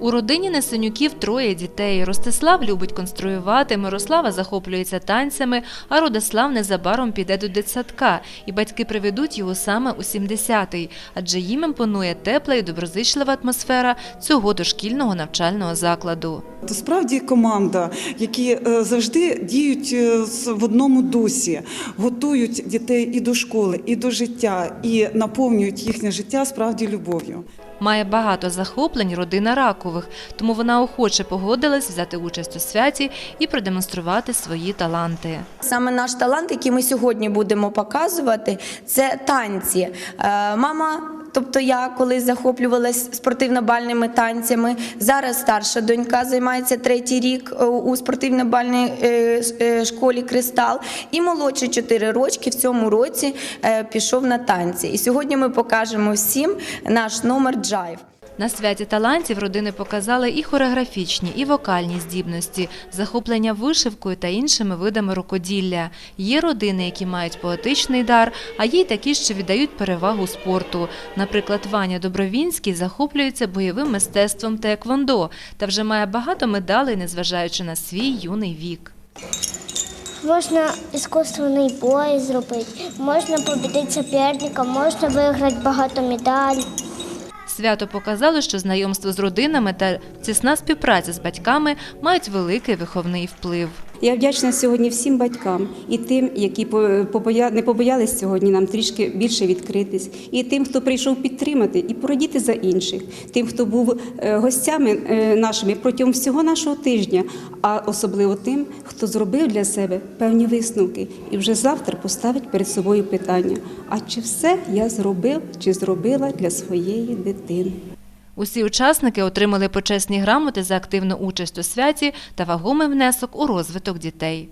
У родині Несенюків троє дітей. Ростислав любить конструювати, Мирослава захоплюється танцями, а Родислав незабаром піде до дитсадка, і батьки приведуть його саме у 70-й, адже їм імпонує тепла і доброзичлива атмосфера цього дошкільного навчального закладу. То справді команда, які е, завжди діють е, в одному дусі, готують дітей і до школи, і до життя, і наповнюють їхнє життя справді любов'ю. Має багато захоплень родина Ракових, тому вона охоче погодилась взяти участь у святі і продемонструвати свої таланти. Саме наш талант, який ми сьогодні будемо показувати, це танці. Е, Мама. Тобто я колись захоплювалась спортивно-бальними танцями. Зараз старша донька займається третій рік е, у спортивно-бальній е, школі Кристал. І молодший 4 рочки в цьому році пішов на танці. І сьогодні ми покажемо всім наш номер джайв. На святі талантів родини показали і хореографічні, і вокальні здібності, захоплення вишивкою та іншими видами рукоділля. Є родини, які мають поетичний дар, а є й такі, що віддають перевагу спорту. Наприклад, Ваня Добровінський захоплюється бойовим мистецтвом та еквондо та вже має багато медалей, незважаючи на свій юний вік. Можна іскусственний бой зробити, можна побідити суперника, можна виграти багато медалей. Свято показало, що знайомство з родинами та тісна співпраця з батьками мають великий виховний вплив. Я вдячна сьогодні всім батькам і тим, які не побоялись сьогодні нам трішки більше відкритись, і тим, хто прийшов підтримати і порадіти за інших, тим, хто був е, гостями е, нашими протягом всього нашого тижня, а особливо тим, хто зробив для себе певні висновки і вже завтра поставить перед собою питання: а чи все я зробив чи зробила для своєї дитини? Усі учасники отримали почесні грамоти за активну участь у святі та вагомий внесок у розвиток дітей.